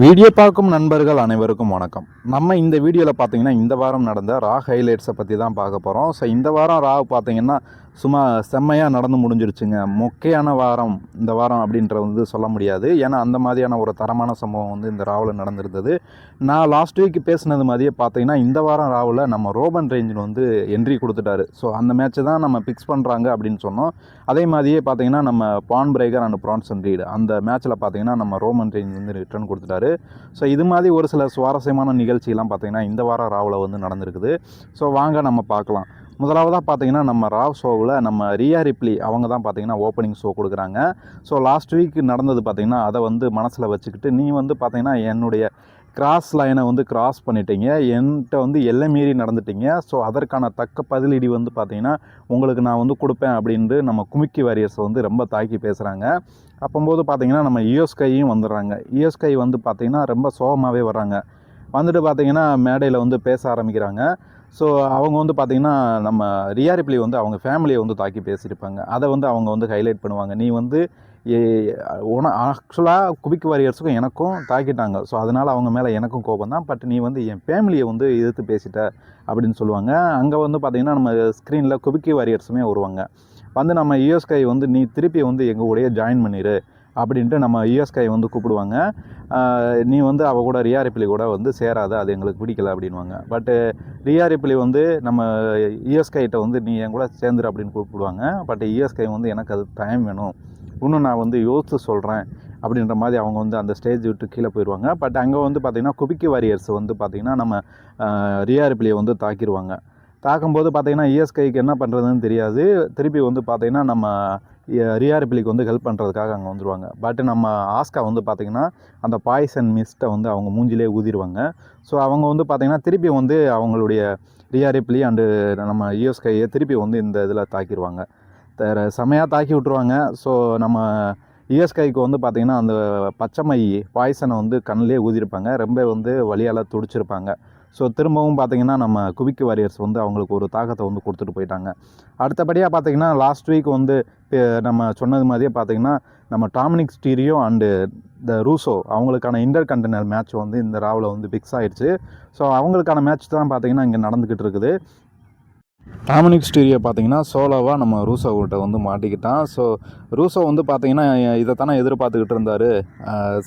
Video பார்க்கும் நண்பர்கள் அனைவருக்கும் வணக்கம். நம்ம இந்த வீடியோவில் பார்த்தீங்கன்னா இந்த வாரம் நடந்த ரா ஹைலைட்ஸை பற்றி தான் பார்க்க போகிறோம் ஸோ இந்த வாரம் ரா பார்த்தீங்கன்னா சும்மா செம்மையாக நடந்து முடிஞ்சிருச்சுங்க. மொக்கையான வாரம் இந்த வாரம் அப்படின்ற வந்து சொல்ல முடியாது. ஏன்னா அந்த மாதிரியான ஒரு தரமான சம்பவம் வந்து இந்த ராவில் நடந்திருந்தது. நான் லாஸ்ட் வீக் பேசினது மாதிரியே பார்த்தீங்கன்னா இந்த வாரம் ராவில் நம்ம ரோபன் ரேஞ்சில் வந்து என்ட்ரி கொடுத்துட்டாரு. ஸோ அந்த மேட்ச்சை தான் நம்ம பிக்ஸ் பண்ணுறாங்க அப்படின்னு சொன்னோம். அதே மாதிரியே பார்த்தீங்கன்னா நம்ம Bron Breakker and Bronson Reed அந்த மேட்ச்சில் பார்த்தீங்கன்னா நம்ம ரோமன் ரேஞ்ச் வந்து ரிட்டர்ன் கொடுத்துட்டாரு. ஸோ இது மாதிரி ஒரு சில சுவாரஸ்யமான நிகழ்ச்சியெல்லாம் பார்த்தீங்கன்னா இந்த வாரம் ராவில் வந்து நடந்திருக்குது. ஸோ வாங்க நம்ம பார்க்கலாம். முதலாவதாக பார்த்தீங்கன்னா நம்ம ராவ் ஷோவில் நம்ம ரியா ரிப்ளி அவங்க தான் பார்த்தீங்கன்னா ஓப்பனிங் ஷோ கொடுக்குறாங்க. ஸோ லாஸ்ட் வீக் நடந்தது பார்த்தீங்கன்னா அதை வந்து மனசில் வச்சுக்கிட்டு நீ வந்து பார்த்தீங்கன்னா என்னுடைய கிராஸ் லைனை வந்து கிராஸ் பண்ணிட்டீங்க. என்கிட்ட வந்து எல்லை மீறி நடந்துட்டீங்க. ஸோ அதற்கான தக்க பதிலடி வந்து பார்த்தீங்கன்னா உங்களுக்கு நான் வந்து கொடுப்பேன் அப்படின்ட்டு நம்ம குமிக்கி வாரியர்ஸ் வந்து ரொம்ப தாக்கி பேசுகிறாங்க அப்போம்போது பார்த்தீங்கன்னா நம்ம இயோஸ்கையும் வந்துடுறாங்க. இயோஸ்கை வந்து பார்த்திங்கன்னா ரொம்ப சோகமாகவே வர்றாங்க. வந்துட்டு பார்த்தீங்கன்னா மேடையில் வந்து பேச ஆரம்பிக்கிறாங்க. ஸோ அவங்க வந்து பார்த்திங்கன்னா நம்ம ரியா ரிப்ளி வந்து அவங்க ஃபேமிலியை வந்து தாக்கி பேசியிருப்பாங்க. அதை வந்து அவங்க வந்து ஹைலைட் பண்ணுவாங்க. நீ வந்து உன ஆக்சுவலாக குபிக் வாரியர்ஸுக்கும் எனக்கும் தாக்கிட்டாங்க. ஸோ அதனால் அவங்க மேலே எனக்கும் கோபம் தான் பட் நீ வந்து என் ஃபேமிலியை வந்து எதிர்த்து பேசிட்ட அப்படின்னு சொல்லுவாங்க. அங்கே வந்து பார்த்திங்கன்னா நம்ம ஸ்க்ரீனில் குபிக்கி வாரியர்ஸுமே வருவாங்க. வந்து நம்ம யூஎஸ்கை வந்து நீ திருப்பி வந்து எங்கள் கூடயே ஜாயின் பண்ணிடு அப்படின்ட்டு நம்ம யூஎஸ்கை வந்து கூப்பிடுவாங்க. நீ வந்து அவள் கூட ரியா ரிப்ளி கூட வந்து சேராத அது எங்களுக்கு பிடிக்கல அப்படின்வாங்க பட்டு ரியா ரிப்ளி வந்து நம்ம இஎஸ்கைட்ட வந்து நீ என் கூட சேர்ந்துரு அப்படின்னு கூப்பிடுவாங்க. பட் இஎஸ்கை வந்து எனக்கு அது டைம் வேணும். இன்னும் நான் வந்து யோசித்து சொல்கிறேன் அப்படின்ற மாதிரி அவங்க வந்து அந்த ஸ்டேஜ் விட்டு கீழே போயிடுவாங்க பட் அங்கே வந்து பார்த்திங்கன்னா குபிக்கி வாரியர்ஸ் வந்து பார்த்திங்கன்னா நம்ம ரியாரிப்ளியை ரியா ரிப்ளியை வந்து தாக்கிடுவாங்க தாக்கும்போது பார்த்திங்கன்னா இஎஸ்கைக்கு என்ன பண்ணுறதுன்னு தெரியாது. திருப்பி வந்து பார்த்திங்கன்னா நம்ம ரியாரிபிளிக்கு வந்து ஹெல்ப் பண்ணுறதுக்காக அங்கே வந்துடுவாங்க பட் நம்ம ஆஸ்கா வந்து பார்த்திங்கன்னா அந்த பாய்சன் மிஸ்ட்டை வந்து அவங்க மூஞ்சிலே ஊதிடுவாங்க ஸோ அவங்க வந்து பார்த்திங்கன்னா திருப்பி வந்து அவங்களுடைய ரியாரிப்ளி அண்டு நம்ம யூஎஸ்கையை திருப்பி வந்து இந்த இதில் தாக்கிடுவாங்க வேறு செமையாக தாக்கி விட்ருவாங்க ஸோ நம்ம இஎஸ்கைக்கு வந்து பார்த்திங்கன்னா அந்த பச்சை மை பாய்சனை வந்து கண்ணிலே ஊதியிருப்பாங்க ரொம்ப வந்து வழியால் துடிச்சிருப்பாங்க. ஸோ திரும்பவும் பார்த்தீங்கன்னா நம்ம குவிக்கு வாரியர்ஸ் வந்து அவங்களுக்கு ஒரு தாக்கத்தை வந்து கொடுத்துட்டு போயிட்டாங்க. அடுத்தபடியாக பார்த்தீங்கன்னா லாஸ்ட் வீக் வந்து நம்ம சொன்னது மாதிரியே பார்த்தீங்கன்னா நம்ம Dominik Mysterio and the Rousseau அவங்களுக்கான இன்டர் கண்டெய்னர் மேட்ச் வந்து இந்த ராவில் வந்து ஃபிக்ஸ் ஆகிடுச்சு ஸோ அவங்களுக்கான மேட்ச் தான் பார்த்தீங்கன்னா இங்கே நடந்துக்கிட்டு இருக்குது. டாமினிக் ஸ்டீரியோ பார்த்தீங்கன்னா சோலோவாக நம்ம ரூசோக்கிட்ட வந்து மாட்டிக்கிட்டான். ஸோ ரூசோ வந்து பார்த்தீங்கன்னா இதை தானே எதிர்பார்த்துக்கிட்டு இருந்தார்.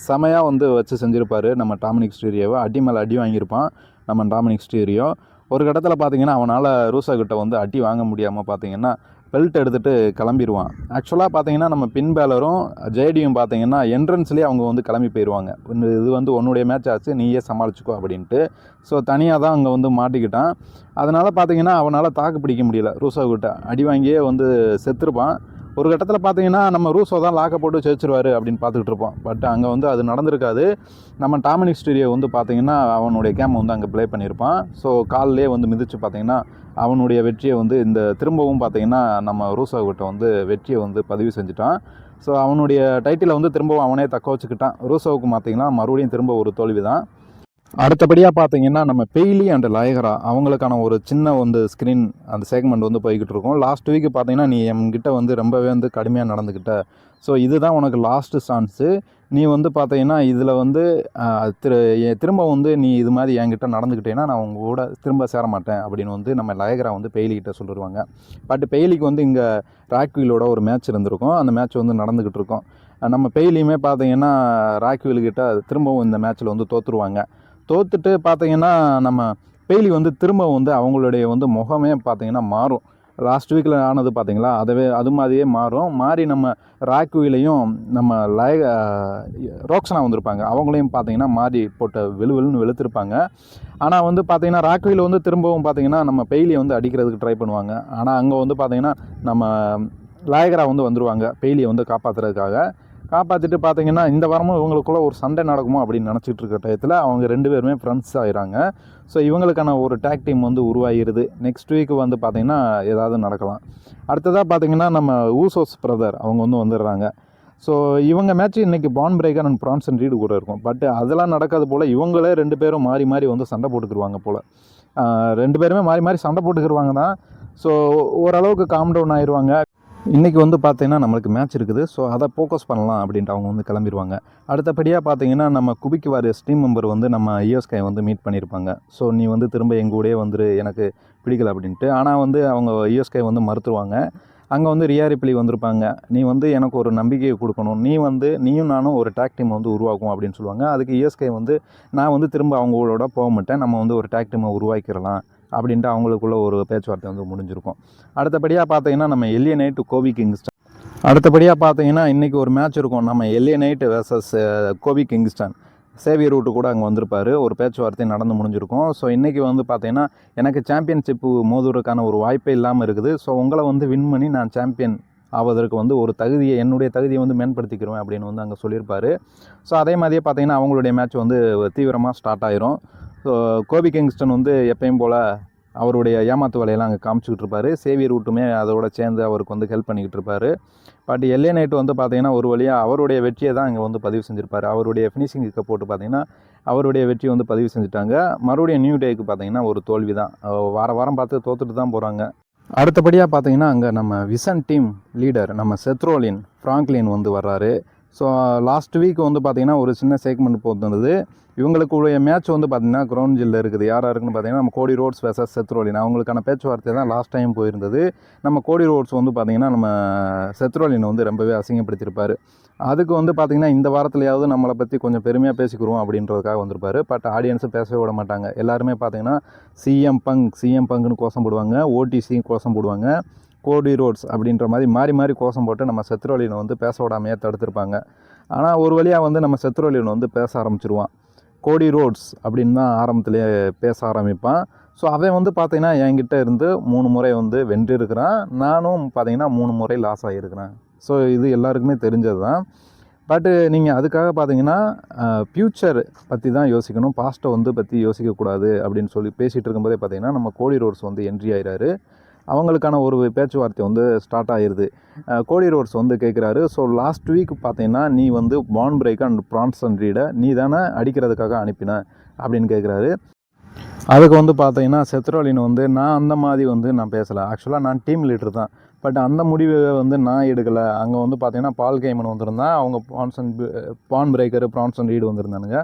செமையாக வந்து வச்சு செஞ்சுருப்பார் நம்ம டாமினிக் ஸ்டீரியோவை அடி மேலே அடி வாங்கியிருப்பான். நம்ம டாமினிக் ஸ்டீரியோ ஒரு கட்டத்தில் பார்த்தீங்கன்னா அவனால் ரூசா கிட்ட வந்து அடி வாங்க முடியாமல் பார்த்தீங்கன்னா பெல்ட் எடுத்துகிட்டு கிளம்பிடுவான் ஆக்சுவலாக பார்த்தீங்கன்னா நம்ம பின் பேலரும் ஜேடியும் பார்த்தீங்கன்னா என்ட்ரன்ஸ்லேயே அவங்க வந்து கிளம்பி போயிடுவாங்க இது வந்து உன்னுடைய மேட்ச் ஆச்சு நீயே சமாளிச்சுக்கோ அப்படின்ட்டு. ஸோ தனியாக தான் அங்கே வந்து மாட்டிக்கிட்டான். அதனால் பார்த்தீங்கன்னா அவனால் தாக்கு பிடிக்க முடியல. ரூசா கிட்ட அடி வாங்கியே வந்து செத்துருப்பான். ஒரு கட்டத்தில் பார்த்தீங்கன்னா நம்ம ரூசோ தான் லாக்கை போட்டு ஜெயிச்சிருவாரு அப்படின்னு பார்த்துக்கிட்டு இருப்போம். பட் அங்கே வந்து அது நடந்திருக்காது. நம்ம டாமினிக் ஸ்டூடியோ வந்து பார்த்தீங்கன்னா அவனுடைய கேம் வந்து அங்கே ப்ளே பண்ணியிருப்பான் ஸோ காலிலே வந்து மிதித்து பார்த்தீங்கன்னா அவனுடைய வெற்றியை வந்து இந்த திரும்பவும் பார்த்தீங்கன்னா நம்ம ரூசோ கிட்ட வந்து வெற்றியை வந்து பதிவு செஞ்சுட்டான். ஸோ அவனுடைய டைட்டிலை வந்து திரும்பவும் அவனே தக்க வச்சுக்கிட்டான். ரூசோவுக்கு பார்த்தீங்கன்னா மறுபடியும் திரும்ப ஒரு தோல்வி தான் அடுத்தபடியாக பார்த்தீங்கன்னா நம்ம பெய்லி அண்ட் லயகரா அவங்களுக்கான ஒரு சின்ன வந்து ஸ்க்ரீன் அந்த செக்மெண்ட் வந்து போய்கிட்டு இருக்கோம். லாஸ்ட் வீக் பார்த்தீங்கன்னா நீ என்கிட்ட வந்து ரொம்பவே வந்து கடுமையாக நடந்துக்கிட்ட ஸோ இதுதான் உனக்கு லாஸ்ட்டு சான்ஸு நீ வந்து பார்த்தீங்கன்னா இதில் வந்து திரு திரும்ப வந்து நீ இது மாதிரி என்கிட்ட நடந்துக்கிட்டேன்னா நான் உங்கள் கூட திரும்ப சேர மாட்டேன் அப்படின்னு வந்து நம்ம லயகரா வந்து பெய்லிக்கிட்ட சொல்லிடுவாங்க பட் பெய்லிக்கு வந்து இங்கே ராக்வீலோட ஒரு மேட்ச் இருந்திருக்கும். அந்த மேட்ச் வந்து நடந்துக்கிட்டு இருக்கும். நம்ம பெய்லியுமே பார்த்தீங்கன்னா ராக்வீல்கிட்ட திரும்பவும் இந்த மேட்ச்சில் வந்து தோற்றுருவாங்க தோத்துட்டு பார்த்தீங்கன்னா நம்ம பெய்லி வந்து திரும்ப வந்து அவங்களுடைய வந்து முகமே பார்த்தீங்கன்னா மாறும். லாஸ்ட் வீக்கில் ஆனது பார்த்தீங்களா? அதுவே அது மாதிரியே மாறும். மாறி நம்ம ராக்வீலையும் நம்ம லய ரோக்ஸனா வந்திருப்பாங்க. அவங்களையும் பார்த்தீங்கன்னா மாறி போட்ட வெளுவெலுன்னு வெளுத்திருப்பாங்க. ஆனால் வந்து பார்த்தீங்கன்னா ராக்வீல் வந்து திரும்பவும் பார்த்தீங்கன்னா நம்ம பெயிலியை வந்து அடிக்கிறதுக்கு ட்ரை பண்ணுவாங்க. ஆனால் அங்கே வந்து பார்த்தீங்கன்னா நம்ம லாயகரா வந்து வந்துருவாங்க பெயிலியை வந்து காப்பாற்றுறதுக்காக காப்பாற்றிட்டு பார்த்தீங்கன்னா இந்த வாரமும் இவங்களுக்குள்ளே ஒரு சண்டை நடக்குமோ அப்படின்னு நினச்சிட்டு இருக்க டயத்தில் அவங்க ரெண்டு பேருமே ஃப்ரெண்ட்ஸ் ஆகிறாங்க ஸோ இவங்களுக்கான ஒரு டேக் டீம் வந்து உருவாகிடுது நெக்ஸ்ட் வீக் வந்து பார்த்திங்கன்னா ஏதாவது நடக்கலாம். அடுத்ததாக பார்த்தீங்கன்னா நம்ம ஊசோஸ் பிரதர் அவங்க வந்து வந்துடுறாங்க. ஸோ இவங்க மேட்ச் இன்றைக்கி Bron Breakker and Bronson Reed கூட இருக்கும். பட் அதெல்லாம் நடக்காது போல் இவங்களே ரெண்டு பேரும் மாறி மாறி வந்து சண்டை போட்டுக்கிருவாங்க போல். ரெண்டு பேருமே மாறி மாறி சண்டை போட்டுக்கிருவாங்க தான். ஸோ ஓரளவுக்கு காம் டவுன் ஆயிடுவாங்க இன்றைக்கி வந்து பார்த்திங்கன்னா நம்மளுக்கு மேட்ச் இருக்குது. ஸோ அதை ஃபோக்கஸ் பண்ணலாம் அப்படின்ட்டு அவங்க வந்து கிளம்பிடுவாங்க அடுத்தபடியாக பார்த்தீங்கன்னா நம்ம குபிக்கு வாரியர்ஸ் டீம் மெம்பர் வந்து நம்ம இஎஸ்கை வந்து மீட் பண்ணியிருப்பாங்க ஸோ நீ வந்து திரும்ப எங்கூடே வந்துரு எனக்கு பிடிக்கல அப்படின்ட்டு. ஆனால் வந்து அவங்க இஎஸ்கை வந்து மறுத்துருவாங்க. அங்கே வந்து ரியாரிப்பிலி வந்திருப்பாங்க. நீ வந்து எனக்கு ஒரு நம்பிக்கையை கொடுக்கணும். நீ வந்து நீயும் நானும் ஒரு டேக் டீம் வந்து உருவாக்கும் அப்படின்னு சொல்லுவாங்க. அதுக்கு இஎஸ்கே வந்து நான் வந்து திரும்ப அவங்களோட போக மாட்டேன். நம்ம வந்து ஒரு டேக் டீமை உருவாக்கிடலாம் அப்படின்ட்டு அவங்களுக்குள்ள ஒரு பேச்சுவார்த்தை வந்து முடிஞ்சிருக்கும். அடுத்தபடியாக பார்த்தீங்கன்னா நம்ம எல்லிய நைட்டு கோவி கிங்ஸ்டன் அடுத்தபடியாக பார்த்தீங்கன்னா இன்றைக்கி ஒரு மேட்ச் இருக்கும். நம்ம LA Knight versus Kofi Kingston. Xavier route கூட அங்கே வந்திருப்பார். ஒரு பேச்சுவார்த்தை நடந்து முடிஞ்சிருக்கும். ஸோ இன்றைக்கி வந்து பார்த்தீங்கன்னா எனக்கு சாம்பியன்ஷிப்பு மோதுவதற்கான ஒரு வாய்ப்பே இல்லாமல் இருக்குது. ஸோ உங்களை வந்து வின் பண்ணி நான் சாம்பியன் ஆவதற்கு வந்து ஒரு தகுதியை என்னுடைய தகுதியை வந்து மேம்படுத்திக்கிறேன் அப்படின்னு வந்து அங்கே சொல்லியிருப்பார். ஸோ அதே மாதிரியே பார்த்தீங்கன்னா அவங்களுடைய மேட்ச் வந்து தீவிரமாக ஸ்டார்ட் ஆயிரும். ஸோ கோபி கிங்ஸ்டன் வந்து எப்பயும் போல் அவருடைய ஏமாத்து வேலையெல்லாம் அங்கே காமிச்சிக்கிட்டு இருப்பார். சேவியர் ரூட்டுமே அதோட சேர்ந்து அவருக்கு வந்து ஹெல்ப் பண்ணிக்கிட்டு இருப்பாரு. பட் எல்ஏ நைட்டு வந்து பார்த்தீங்கன்னா ஒரு வழியாக அவருடைய வெற்றியை தான் அங்கே வந்து பதிவு செஞ்சுருப்பார். அவருடைய ஃபினிஷிங் இருக்க போட்டு பார்த்தீங்கன்னா அவருடைய வெற்றி வந்து பதிவு செஞ்சுட்டாங்க. மறுபடியும் நியூ டேக்கு பார்த்தீங்கன்னா ஒரு தோல்வி தான் வார வாரம் பார்த்து தோத்துட்டு தான் போகிறாங்க அடுத்தபடியாக பார்த்தீங்கன்னா அங்கே நம்ம விசன் டீம் லீடர் நம்ம செத்ரோலின் ஃப்ராங்க்லின் வந்து வர்றாரு. ஸோ லாஸ்ட் வீக் வந்து பார்த்தீங்கன்னா ஒரு சின்ன செக்மெண்ட் போட்டுருந்தது. இவங்களுக்குடைய மேட்ச் வந்து பார்த்திங்கன்னா கிரவுண்ட் ஜில்லில் இருக்குது. யாராக இருக்குன்னு பார்த்தீங்கன்னா நம்ம கோடி ரோட்ஸ் வெசஸ் செத்ரோலின் அவங்களுக்கான பேச்சுவார்த்தை தான் லாஸ்ட் டைம் போயிருந்தது. நம்ம கோடி ரோட்ஸ் வந்து பார்த்திங்கன்னா நம்ம செத்ரோலினை வந்து ரொம்பவே அசிங்கப்படுத்தியிருப்பார். அதுக்கு வந்து பார்த்திங்கன்னா இந்த வாரத்துலையாவது நம்மளை பற்றி கொஞ்சம் பெருமையாக பேசிக்கிறோம் அப்படின்றதுக்காக வந்திருப்பார். பட் ஆடியன்ஸை பேசவே விட மாட்டாங்க. எல்லாருமே பார்த்திங்கன்னா சிஎம் பங்க் சிஎம் பங்குன்னு கோஷம் போடுவாங்க. ஓடிசி கோஷம் போடுவாங்க. கோடி ரோட்ஸ் அப்படின்ற மாதிரி மாறி மாறி கோஷம் போட்டு நம்ம செத்ரோலினை வந்து பேச விடாமையே தடுத்திருப்பாங்க. ஆனால் ஒரு வழியாக வந்து நம்ம செத்ரோலின் வந்து பேச ஆரம்பிச்சிருவான். கோடி ரோட்ஸ் அப்படின்னு தான் ஆரம்பத்திலேயே பேச ஆரம்பிப்பான். ஸோ அவன் வந்து பார்த்திங்கன்னா என்கிட்ட இருந்து மூணு முறை வந்து வென்றிருக்கிறான். நானும் பார்த்தீங்கன்னா மூணு முறை லாஸ் ஆகியிருக்கிறேன். ஸோ இது எல்லாருக்குமே தெரிஞ்சது தான் பட்டு நீங்கள் அதுக்காக பார்த்தீங்கன்னா ஃப்யூச்சர் பற்றி தான் யோசிக்கணும். பாஸ்ட்டை வந்து பற்றி யோசிக்கக்கூடாது அப்படின்னு சொல்லி பேசிகிட்டு இருக்கும்போதே பார்த்தீங்கன்னா நம்ம கோடி ரோட்ஸ் வந்து என்ட்ரி ஆயிறாரு. அவங்களுக்கான ஒரு பேச்சுவார்த்தை வந்து ஸ்டார்ட் ஆயிடுது கோடி ரோட்ஸ் வந்து கேட்குறாரு ஸோ லாஸ்ட் வீக் பார்த்தீங்கன்னா நீ வந்து பான் பிரேக் அண்ட் ப்ரான்சன் ரீடை நீ தானே அடிக்கிறதுக்காக அனுப்பின அப்படின்னு கேட்குறாரு அதுக்கு வந்து பார்த்தீங்கன்னா செத்ரோலின் வந்து நான் அந்த மாதிரி வந்து நான் பேசலை. ஆக்சுவலாக நான் டீம் லீடர் தான். பட் அந்த முடிவை வந்து நான் எடுக்கலை. அங்கே வந்து பார்த்தீங்கன்னா பால் கேமன் வந்திருந்தான் அவங்க Bronson Bron Breakker Bronson Reed வந்திருந்தானுங்க.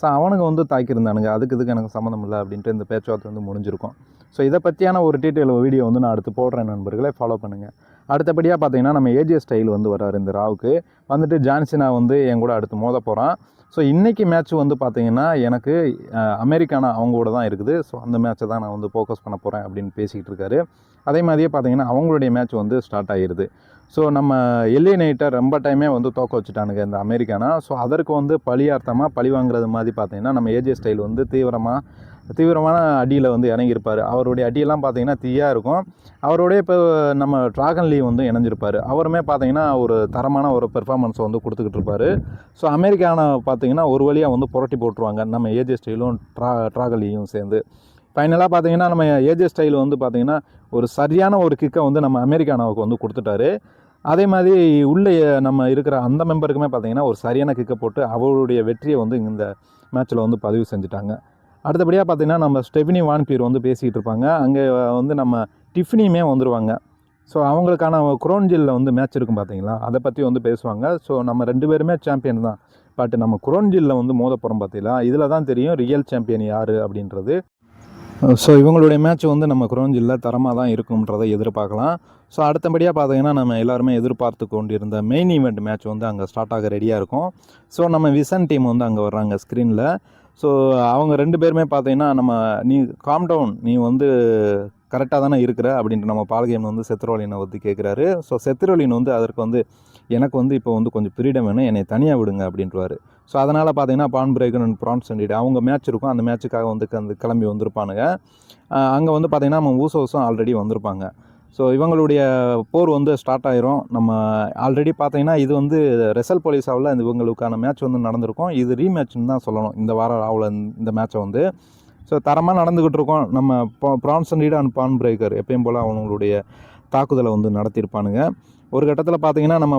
So அவனுங்க வந்து தாக்கியிருந்தானுங்க. அதுக்கு இதுக்கு எனக்கு சம்மந்தம் இல்லை. அப்படின்ட்டு இந்த பேச்சுவார்த்தை வந்து முடிஞ்சிருக்கும். ஸோ இதை பற்றியான ஒரு டீட்டெயில் வீடியோ வந்து நான் அடுத்து போடுறேன் நண்பர்களே. ஃபாலோ பண்ணுங்கள் அடுத்தபடியாக பார்த்தீங்கன்னா நம்ம ஏஜே ஸ்டைல் வந்து வராரு இந்த ராவுக்கு. வந்துட்டு ஜான்சினா வந்து என் கூட அடுத்து மோத போகிறான் ஸோ இன்றைக்கி மேட்ச் வந்து பார்த்தீங்கன்னா எனக்கு அமெரிக்கானா அவங்க கூட தான் இருக்குது. ஸோ அந்த மேட்ச்சை தான் நான் வந்து ஃபோக்கஸ் பண்ண போகிறேன் அப்படின்னு பேசிக்கிட்டு இருக்காரு. அதே மாதிரியே பார்த்தீங்கன்னா அவங்களுடைய மேட்ச் வந்து ஸ்டார்ட் ஆகிடுது ஸோ நம்ம எல்ஏ நைட்டை ரொம்ப டைமே வந்து தோக்க வச்சுட்டானுங்க இந்த அமெரிக்கானா. ஸோ அதற்கு வந்து பழியார்த்தமாக பழி வாங்குறது மாதிரி பார்த்தீங்கன்னா நம்ம ஏஜே ஸ்டைல் வந்து தீவிரமாக தீவிரமான அடியில் வந்து இறங்கியிருப்பார். அவருடைய அடியெல்லாம் பார்த்தீங்கன்னா தீயாக இருக்கும். அவருடைய இப்போ நம்ம ட்ராகன் லீ வந்து இணைஞ்சிருப்பார். அவருமே பார்த்தீங்கன்னா ஒரு தரமான ஒரு பெர்ஃபார்மன்ஸை வந்து கொடுத்துக்கிட்டு இருப்பார். ஸோ அமெரிக்கான பார்த்தீங்கன்னா ஒரு வழியாக வந்து புரட்டி போட்டுருவாங்க நம்ம ஏஜே ஸ்டைலும் ட்ரா ட்ராகலியும் சேர்ந்து. ஃபைனலாக பார்த்தீங்கன்னா நம்ம ஏஜே ஸ்டைல் வந்து பார்த்திங்கன்னா ஒரு சரியான ஒரு கிக்கை வந்து நம்ம அமெரிக்கானாவுக்கு வந்து கொடுத்துட்டாரு. அதே மாதிரி உள்ளே நம்ம இருக்கிற அந்த மெம்பருக்குமே பார்த்தீங்கன்னா ஒரு சரியான கிக்கை போட்டு அவருடைய வெற்றியை வந்து இந்த மேட்ச்சில் வந்து பதிவு செஞ்சுட்டாங்க. அடுத்தபடியாக பார்த்தீங்கன்னா நம்ம ஸ்டெஃபினி வான்பீர் வந்து பேசிகிட்டு இருப்பாங்க. அங்கே வந்து நம்ம டிஃபினியுமே வந்துருவாங்க. ஸோ அவங்களுக்கான குரோன்ஜில்ல வந்து மேட்ச் இருக்கும் பார்த்தீங்களா? அதை பற்றி வந்து பேசுவாங்க. ஸோ நம்ம ரெண்டு பேருமே சாம்பியன் தான். பட் நம்ம குரோன்ஜில்ல வந்து மோத போகிறோம் பார்த்தீங்களா? இதில் தான் தெரியும் ரியல் சாம்பியன் யார் அப்படின்றது. ஸோ இவங்களுடைய மேட்ச் வந்து நம்ம குரோஞ்சில்ல தரமாக தான் இருக்கும்ன்றதை எதிர்பார்க்கலாம். ஸோ அடுத்தபடியாக பார்த்தீங்கன்னா நம்ம எல்லாருமே எதிர்பார்த்து கொண்டிருந்த மெயின் ஈவெண்ட் மேட்ச் வந்து அங்கே ஸ்டார்ட் ஆக ரெடியாக இருக்கும். ஸோ நம்ம விசன் டீம் வந்து அங்கே வர்றாங்க ஸ்க்ரீனில் ஸோ அவங்க ரெண்டு பேருமே பார்த்தீங்கன்னா நம்ம நீ காம் டவுன் நீ வந்து கரெக்டாக தானே இருக்கிற அப்படின்ட்டு நம்ம பால்கேம் வந்து செத்ரோலினை வந்து கேட்குறாரு ஸோ செத்ரோலின் வந்து அதற்கு வந்து எனக்கு வந்து இப்போ வந்து கொஞ்சம் ஃப்ரீடம் வேணும். என்னை தனியாக விடுங்க அப்படின்ட்டுவாரு ஸோ அதனால் பார்த்தீங்கன்னா Bron Breakker and Bronson and அவங்க மேட்ச் இருக்கும். அந்த மேட்ச்சுக்காக வந்து கிளம்பி வந்திருப்பானுங்க. அங்கே வந்து பார்த்தீங்கன்னா நம்ம ஊசோஸும் ஆல்ரெடி வந்திருப்பாங்க. ஸோ இவங்களுடைய போர் வந்து ஸ்டார்ட் ஆயிரும். நம்ம ஆல்ரெடி பார்த்தீங்கன்னா இது வந்து ரெசல் போலீஸாவில் இந்த இவங்களுக்கான மேட்ச் வந்து நடந்திருக்கும். இது ரீமேட்ச்னு தான் சொல்லணும். இந்த வாரம் ராவில் இந்த மேட்ச்சை வந்து. ஸோ தரமாக நடந்துக்கிட்டு இருக்கோம். நம்ம Bronson Reed and Bron Breakker எப்பயும் போல் அவங்களுடைய தாக்குதலை வந்து நடத்தியிருப்பானுங்க. ஒரு கட்டத்தில் பார்த்தீங்கன்னா நம்ம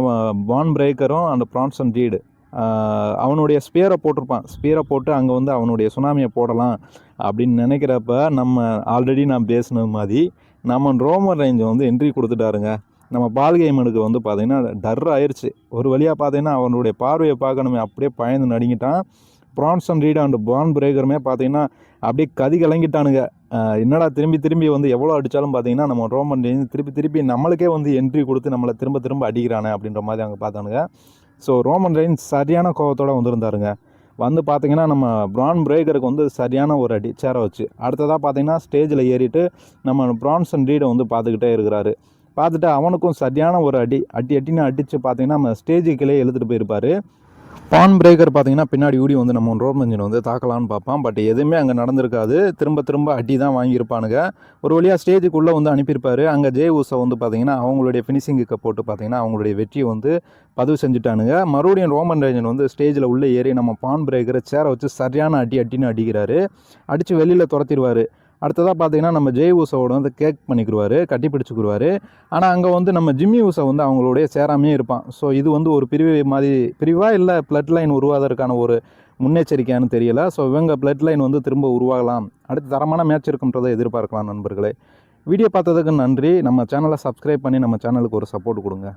பான் பிரேக்கரும் அந்த ப்ரான்சன் ரீடு அவனுடைய ஸ்பியரை போட்டிருப்பான். ஸ்பியரை போட்டு அங்கே வந்து அவனுடைய சுனாமியை போடலாம் அப்படின்னு நினைக்கிறப்ப நம்ம ஆல்ரெடி நான் பேசினது மாதிரி நம்ம ரோமர் ரேஞ்சை வந்து என்ட்ரி கொடுத்துட்டாருங்க. நம்ம பால் கேமனுக்கு வந்து பார்த்தீங்கன்னா டர் ஆயிடுச்சு ஒரு வழியாக பார்த்தீங்கன்னா அவனுடைய பார்வையை பார்க்கணுமே. அப்படியே பயந்து நடுங்கிட்டான். ப்ரான்சன் ரீட் அண்ட் பான் பிரேக்கருமே பார்த்தீங்கன்னா அப்படியே கதி கலங்கிட்டானுங்க. என்னடா திரும்பி திரும்பி வந்து எவ்வளோ அடித்தாலும் பார்த்தீங்கன்னா நம்ம ரோமன் ரேஞ்சு திருப்பி திருப்பி நம்மளுக்கே வந்து என்ட்ரி கொடுத்து நம்மளை திரும்ப திரும்ப அடிக்கிறானே அப்படின்ற மாதிரி அவங்க பார்த்தானுங்க. ஸோ ரோமன் ரெயின் சரியான கோவத்தோடு வந்திருந்தாருங்க. வந்து பார்த்திங்கன்னா நம்ம ப்ரான் பிரேக்கருக்கு வந்து சரியான ஒரு அடி சேர வச்சு. அடுத்ததாக பார்த்தீங்கன்னா ஸ்டேஜில் ஏறிட்டு நம்ம ப்ரான்சன் ரீடை வந்து பார்த்துக்கிட்டே இருக்கிறாரு. பார்த்துட்டு அவனுக்கும் சரியான ஒரு அடி அடி அட்டின்னு அடித்து பார்த்தீங்கன்னா நம்ம ஸ்டேஜுக்குள்ளே எழுத்துட்டு போயிருப்பார். பான் பிரேக்கர் பார்த்தீங்கன்னா பின்னாடி ஊடி வந்து நம்ம ரோமஞ்சன் வந்து தாக்கலான்னு பார்ப்பான். பட் எதுவுமே அங்கே நடந்திருக்காது. திரும்ப திரும்ப அடி தான் வாங்கியிருப்பானுங்க. ஒரு வழியாக ஸ்டேஜுக்குள்ளே வந்து அனுப்பியிருப்பாரு. அங்கே ஜே ஊசா வந்து பார்த்தீங்கன்னா அவங்களுடைய ஃபினிஷிங்குக்கு போட்டு பார்த்தீங்கன்னா அவங்களுடைய வெற்றியை வந்து பதிவு செஞ்சுட்டானுங்க. மறுபடியும் ரோமன் ரேஞ்சன் வந்து ஸ்டேஜில் உள்ளே ஏறி நம்ம பான் பிரேக்கரை சேரை வச்சு சரியான அடி அட்டின்னு அடிக்கிறாரு. அடித்து வெளியில் துரத்திடுவார். அடுத்ததாக பார்த்தீங்கன்னா நம்ம ஜெய் ஊசாவோட வந்து கேக் பண்ணிக்கிடுவார் கட்டி பிடிச்சிக்கிடுவார் ஆனால் அங்கே வந்து நம்ம ஜிம்மி ஊசா வந்து அவங்களுடைய சேராமையே இருப்பான். ஸோ இது வந்து ஒரு பிரிவு மாதிரி பிரிவாக இல்லை பிளட் லைன் உருவாதற்கான ஒரு முன்னெச்சரிக்கையானு தெரியல. ஸோ இவங்க பிளட் லைன் வந்து திரும்ப உருவாகலாம். அடுத்து தரமான மேட்ச் இருக்குன்றதை எதிர்பார்க்கலாம் நண்பர்களே. வீடியோ பார்த்ததுக்கு நன்றி. நம்ம சேனலை சப்ஸ்கிரைப் பண்ணி நம்ம சேனலுக்கு ஒரு சப்போர்ட் கொடுங்க.